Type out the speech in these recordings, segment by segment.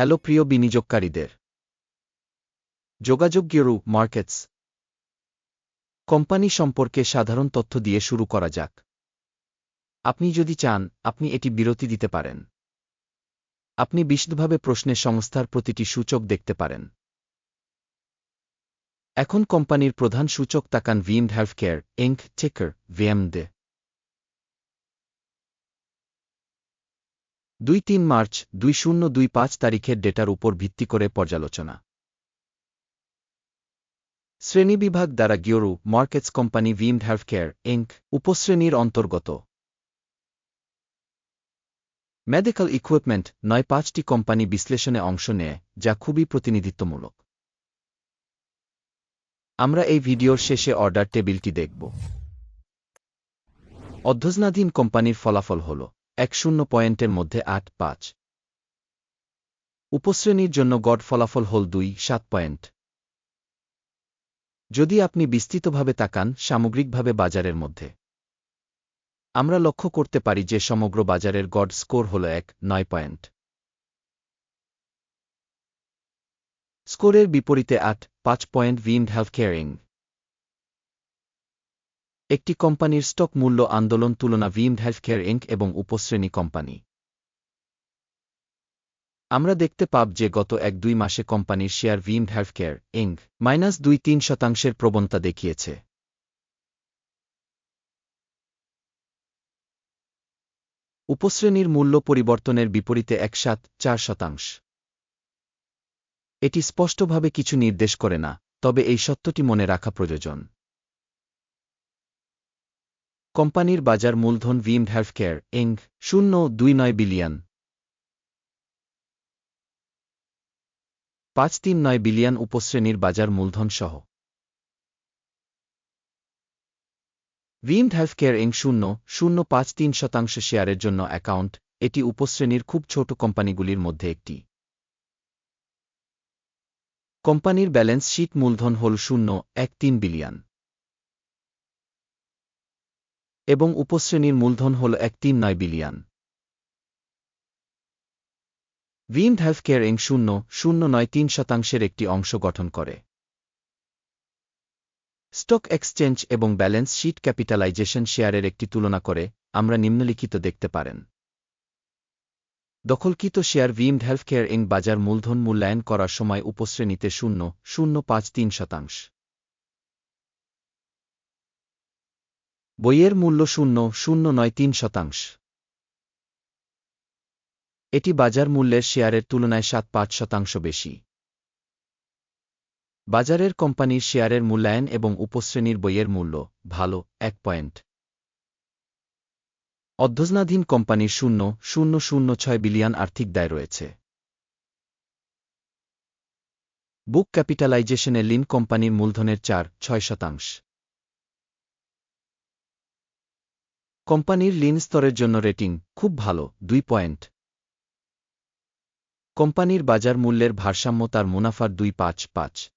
Hello প্রিয় বিনিয়োগকারীদের। যোগাযোগ মার্কেটস। কোম্পানি সম্পর্কে সাধারণ তথ্য দিয়ে শুরু করা যাক। আপনি যদি চান, আপনি এটি বিরতি দিতে পারেন। আপনি বিশদভাবে প্রশ্নের সংস্থার প্রতিটি সূচক দেখতে পারেন। এখন কোম্পানির প্রধান সূচক তাকান ভিমড হেলথকেয়ার ইঙ্ক চেকার ভিএমডে। দুই তিন মার্চ, দুই শূন্য দুই পাঁচ তারিখের ডেটার উপর ভিত্তি করে পর্যালোচনা। শ্রেণীবিভাগ দ্বারা গিওরু markets company Viemed healthcare inc উপশ্রেণীর অন্তর্গত। মেডিকেল ইকুইপমেন্ট নয় পাঁচটি কোম্পানি বিশ্লেষণে অংশ নেয়, যা খুবই প্রতিনিধিত্বমূলক। আমরা এই ভিডিওর শেষে অর্ডার টেবিলটি দেখব। অধ্যজনাধীন কোম্পানির ফলাফল হল এক শূন্য পয়েন্টের মধ্যে আট পাঁচ। উপশ্রেণীর জন্য গড় ফলাফল হল দুই, সাত পয়েন্ট। যদি আপনি বিস্তৃতভাবে তাকান, সামগ্রিকভাবে বাজারের মধ্যে। আমরা লক্ষ্য করতে পারি যে সমগ্র বাজারের গড স্কোর হল এক, নয় পয়েন্ট। স্কোরের বিপরীতে আট, পাঁচ পয়েন্ট ভিন্ড হেলথকেয়ারিং একটি কোম্পানির স্টক মূল্য আন্দোলন তুলনা ভিমড হেলথকেয়ার ইঙ্ক এবং উপশ্রেণী কোম্পানি। আমরা দেখতে পাব যে গত এক দুই মাসে কোম্পানির share Viemed healthcare inc minus দুই তিন শতাংশের প্রবণতা দেখিয়েছে। উপশ্রেণীর মূল্য পরিবর্তনের বিপরীতে এক সাত চার শতাংশ। এটি স্পষ্টভাবে কিছু নির্দেশ করে না, তবে এই সত্যটি মনে রাখা প্রয়োজন। কোম্পানির বাজার মূলধন ভিমড হেলথকেয়ার ইঙ্ক শূন্য দুই নয় বিলিয়ন। পাঁচ তিন নয় বিলিয়ন উপশ্রেণীর বাজার মূলধন সহ ভিমড হেলথকেয়ার ইঙ্ক শূন্য শূন্য পাঁচ তিন শতাংশ শেয়ারের জন্য অ্যাকাউন্ট, এটি উপশ্রেণীর খুব ছোট কোম্পানিগুলির মধ্যে একটি। কোম্পানির ব্যালেন্স শীট মূলধন হল শূন্য, এক তিন বিলিয়ন। এবং উপশ্রেণীর মূলধন হল এক তিন নয় বিলিয়ন। ভিমড হেলথকেয়ার ইং শূন্য শূন্য নয় তিন শতাংশের একটি অংশ গঠন করে। স্টক এক্সচেঞ্জ এবং ব্যালেন্স শীট ক্যাপিটালাইজেশন শেয়ারের একটি তুলনা করে, আমরা নিম্নলিখিত দেখতে পারেন। দখলকৃত শেয়ার ভিমড হেলথকেয়ার ইং বাজার মূলধন মূল্যায়ন করার সময় উপশ্রেণীতে শূন্য শূন্য পাঁচ তিন শতাংশ। বইয়ের মূল্য শূন্য শূন্য নয় তিন শতাংশ। এটি বাজার মূল্যের শেয়ারের তুলনায় সাত পাঁচ শতাংশ বেশি। বাজারের কোম্পানির শেয়ারের মূল্যায়ন এবং উপশ্রেণীর বইয়ের মূল্য, ভালো, এক পয়েন্ট। অধ্যজনাধীন কোম্পানির শূন্য শূন্য শূন্য ছয় বিলিয়ন আর্থিক দায় রয়েছে। বুক ক্যাপিটালাইজেশনে লিন কোম্পানির মূলধনের চার, ছয় শতাংশ। কোম্পানির লিন স্তরের জন্য রেটিং খুব ভালো, দুই পয়েন্ট। কোম্পানির বাজার মূল্যের ভারসাম্য তার মুনাফার দুই পাঁচ পাঁচ।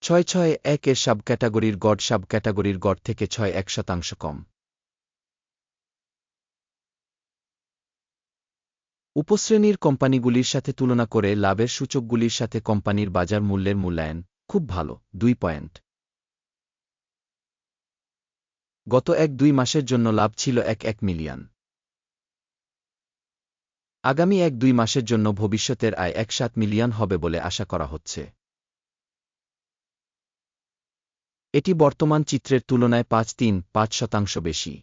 ছয় ছয় এক এর সাব ক্যাটাগরির গড় সাব ক্যাটাগরির গড় থেকে ছয় এক শতাংশ কম। উপশ্রেণীর কোম্পানিগুলির সাথে তুলনা করে লাভের সূচকগুলির সাথে কোম্পানির বাজার মূল্যের মূল্যায়ন খুব ভালো, দুই পয়েন্ট। গত এক দুই মাসের জন্য লাভ ছিল এক এক মিলিয়ন। আগামী এক দুই মাসের জন্য ভবিষ্যতের আয় এক সাত মিলিয়ন হবে বলে আশা করা হচ্ছে। এটি বর্তমান চিত্রের তুলনায় পাঁচ তিন, পাঁচ শতাংশ বেশি।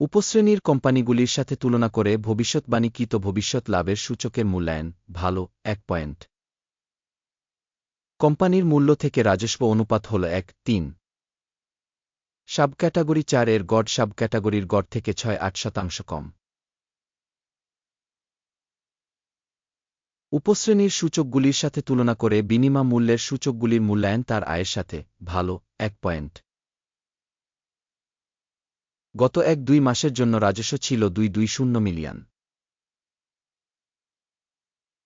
উপশ্রেণীর কোম্পানিগুলির সাথে তুলনা করে ভবিষ্যৎবাণীকৃত ভবিষ্যৎ লাভের সূচকের মূল্যায়ন ভালো, এক পয়েন্ট। কোম্পানির মূল্য থেকে রাজস্ব অনুপাত হল এক, তিন। সাব ক্যাটাগরি চার এর গড় সাব ক্যাটাগরির গড় থেকে ছয় আট শতাংশ কম। উপশ্রেণীর সূচকগুলির সাথে তুলনা করে বিনিমা মূল্যের সূচকগুলির মূল্যায়ন তার আয়ের সাথে ভালো, এক পয়েন্ট। গত এক দুই মাসের জন্য রাজস্ব ছিল দুই দুই শূন্য মিলিয়ন।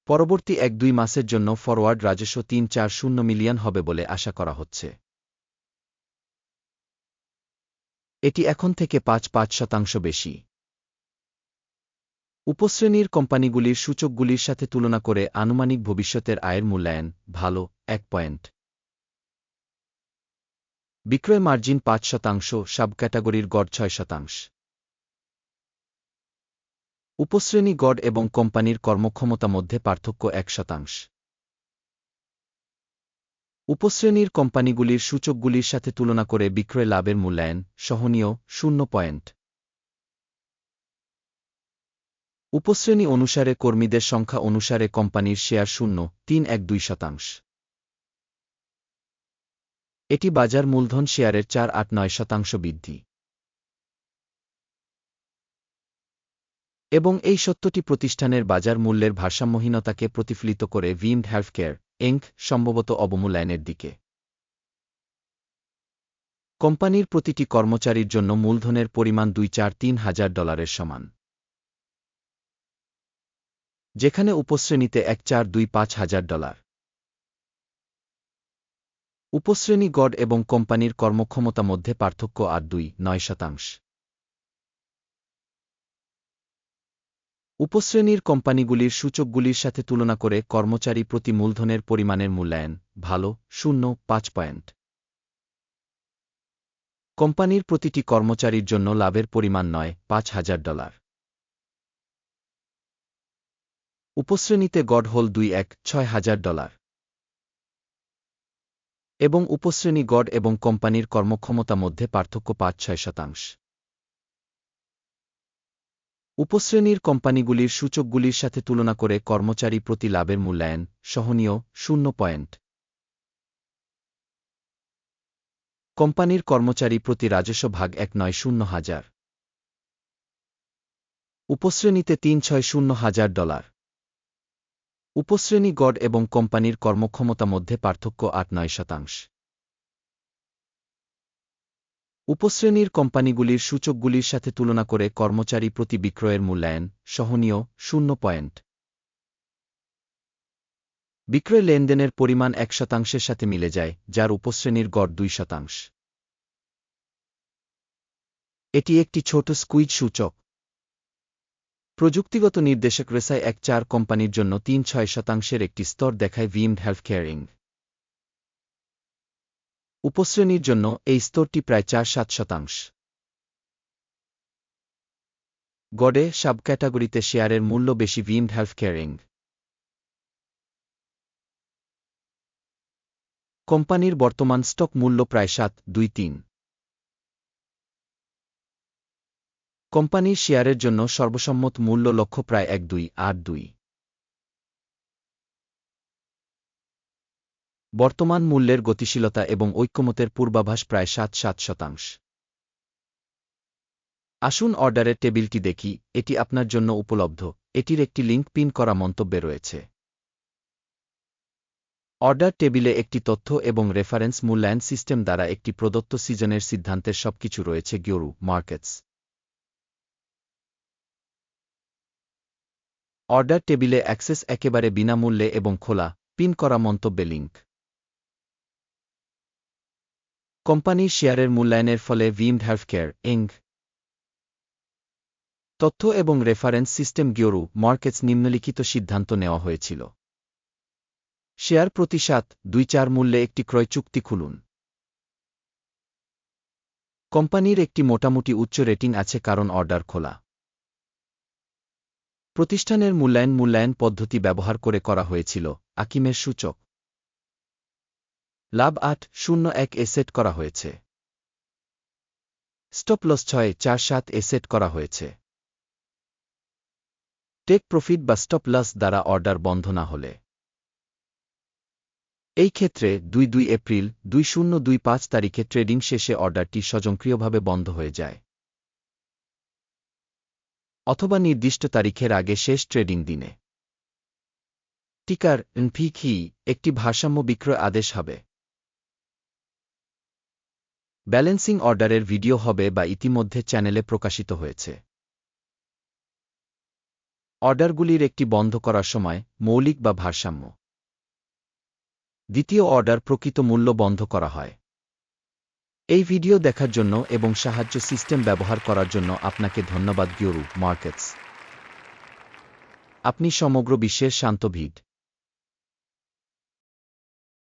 পরবর্তী এক দুই মাসের জন্য ফরওয়ার্ড রাজস্ব তিন চার শূন্য মিলিয়ন হবে বলে আশা করা হচ্ছে। এটি এখন থেকে পাঁচ পাঁচ শতাংশ বেশি। উপশ্রেণীর কোম্পানিগুলির সূচকগুলির সাথে তুলনা করে আনুমানিক ভবিষ্যতের আয়ের মূল্যায়ন ভালো, এক পয়েন্ট। বিক্রয় মার্জিন পাঁচ শতাংশ সাব ক্যাটাগরির গড় ছয় শতাংশ। উপশ্রেণী গড় এবং কোম্পানির কর্মক্ষমতা মধ্যে পার্থক্য এক শতাংশ। উপশ্রেণীর কোম্পানিগুলির সূচকগুলির সাথে তুলনা করে বিক্রয় লাভের মূল্যায়ন সহনীয় শূন্য পয়েন্ট। উপশ্রেণী অনুসারে কর্মীদের সংখ্যা অনুসারে কোম্পানির শেয়ার শূন্য, তিন এক দুই শতাংশ। এটি বাজার মূলধন শেয়ারের চার আট নয় শতাংশ বৃদ্ধি। এবং এই সত্যটি প্রতিষ্ঠানের বাজার মূল্যের ভারসাম্যহীনতাকে প্রতিফলিত করে ভিমড হেলথকেয়ার এঙ্ক সম্ভবত অবমূল্যায়নের দিকে। কোম্পানির প্রতিটি কর্মচারীর জন্য মূলধনের পরিমাণ দুই চার তিন হাজার ডলারের সমান। যেখানে উপশ্রেণীতে এক চার দুই পাঁচ হাজার ডলার। উপশ্রেণী গড় এবং কোম্পানির কর্মক্ষমতা মধ্যে পার্থক্য আর দুই, নয় শতাংশ। উপশ্রেণীর কোম্পানিগুলির সূচকগুলির সাথে তুলনা করে কর্মচারী প্রতি মূলধনের পরিমাণের মূল্যায়ন ভালো, শূন্য, পাঁচ পয়েন্ট। কোম্পানির প্রতিটি কর্মচারীর জন্য লাভের পরিমাণ নয়, পাঁচ হাজার ডলার। উপশ্রেণীতে গড় হল দুই এক, ছয় হাজার ডলার। এবং উপশ্রেণী গড় এবং কোম্পানির কর্মক্ষমতা মধ্যে পার্থক্য পাঁচ, ছয় শতাংশ। উপশ্রেণীর কোম্পানিগুলির সূচকগুলির সাথে তুলনা করে কর্মচারী প্রতি লাভের মূল্যায়ন সহনীয় শূন্য পয়েন্ট। কোম্পানির কর্মচারী প্রতি রাজস্ব ভাগ এক নয় শূন্য হাজার। উপশ্রেণীতে তিন ছয় শূন্য হাজার ডলার। উপশ্রেণী গড় এবং কোম্পানির কর্মক্ষমতা মধ্যে পার্থক্য আট নয় শতাংশ। উপশ্রেণীর কোম্পানিগুলির সূচকগুলির সাথে তুলনা করে কর্মচারী প্রতি বিক্রয়ের মূল্যায়ন সহনীয় শূন্য পয়েন্ট। বিক্রয় লেনদেনের পরিমাণ এক শতাংশের সাথে মিলে যায়, যার উপশ্রেণীর গড় দুই শতাংশ। এটি একটি ছোট স্কুইজ সূচক। প্রযুক্তিগত নির্দেশক রেসায় এক চার কোম্পানির জন্য তিন ছয় শতাংশের একটি স্তর দেখায় ভিমড হেলথ কেয়ারিং। উপশ্রেণীর জন্য এই স্তরটি প্রায় চার সাত শতাংশ। গডে সাব ক্যাটাগরিতে শেয়ারের মূল্য বেশি ভিমড হেলথ কেয়ারিং কোম্পানির বর্তমান স্টক মূল্য প্রায় সাত, দুই, তিন। কোম্পানির শেয়ারের জন্য সর্বসম্মত মূল্য লক্ষ্য প্রায় এক, দুই, আট, দুই। বর্তমান মূল্যের গতিশীলতা এবং ঐক্যমতের পূর্বাভাস প্রায় সাত সাত শতাংশ। আসুন অর্ডারের টেবিলটি দেখি, এটি আপনার জন্য উপলব্ধ। এটির একটি লিঙ্ক পিন করা মন্তব্যে রয়েছে। অর্ডার টেবিলে একটি তথ্য এবং রেফারেন্স মূল্যায়ন সিস্টেম দ্বারা একটি প্রদত্ত সিজনের সিদ্ধান্তের সবকিছু রয়েছে গিওরু মার্কেটস। অর্ডার টেবিলে অ্যাক্সেস একেবারে বিনামূল্যে এবং খোলা, পিন করা মন্তব্যে লিঙ্ক। কোম্পানির শেয়ারের মূল্যায়নের ফলে ভিমড হেলথকেয়ার এঙ্গ তথ্য এবং রেফারেন্স সিস্টেম গিওরু মার্কেটস নিম্নলিখিত সিদ্ধান্ত নেওয়া হয়েছিল। শেয়ার প্রতি সাত, দুই চার মূল্যে একটি ক্রয় চুক্তি খুলুন। কোম্পানির একটি মোটামুটি উচ্চ রেটিং আছে কারণ অর্ডার খোলা। প্রতিষ্ঠানের মূল্যায়ন মূল্যায়ন পদ্ধতি ব্যবহার করে করা হয়েছিল, আকিমের সূচক। লাভ আট, শূন্য এক এ সেট করা হয়েছে। স্টপ লস ছয়, চার সাত এ সেট করা হয়েছে। টেক প্রফিট বা স্টপ লস দ্বারা অর্ডার বন্ধ না হলে। এই ক্ষেত্রে দুই দুই এপ্রিল, দুই শূন্য দুই পাঁচ তারিখে ট্রেডিং শেষে অর্ডারটি স্বয়ংক্রিয়ভাবে বন্ধ হয়ে যায়। অথবা নির্দিষ্ট তারিখের আগে শেষ ট্রেডিং দিনে। টিকার এনফি একটি ভারসাম্য বিক্রয় আদেশ হবে। ব্যালেন্সিং অর্ডারের ভিডিও হবে বা ইতিমধ্যে চ্যানেলে প্রকাশিত হয়েছে। অর্ডারগুলির একটি বন্ধ করার সময় মৌলিক বা ভারসাম্য। দ্বিতীয় অর্ডার প্রকৃত মূল্য বন্ধ করা হয়। এই ভিডিও দেখার জন্য এবং সাহায্য সিস্টেম ব্যবহার করার জন্য আপনাকে ধন্যবাদ, গিওরু মার্কেটস। আপনি সমগ্র বিশ্বের শান্ত ভিড়।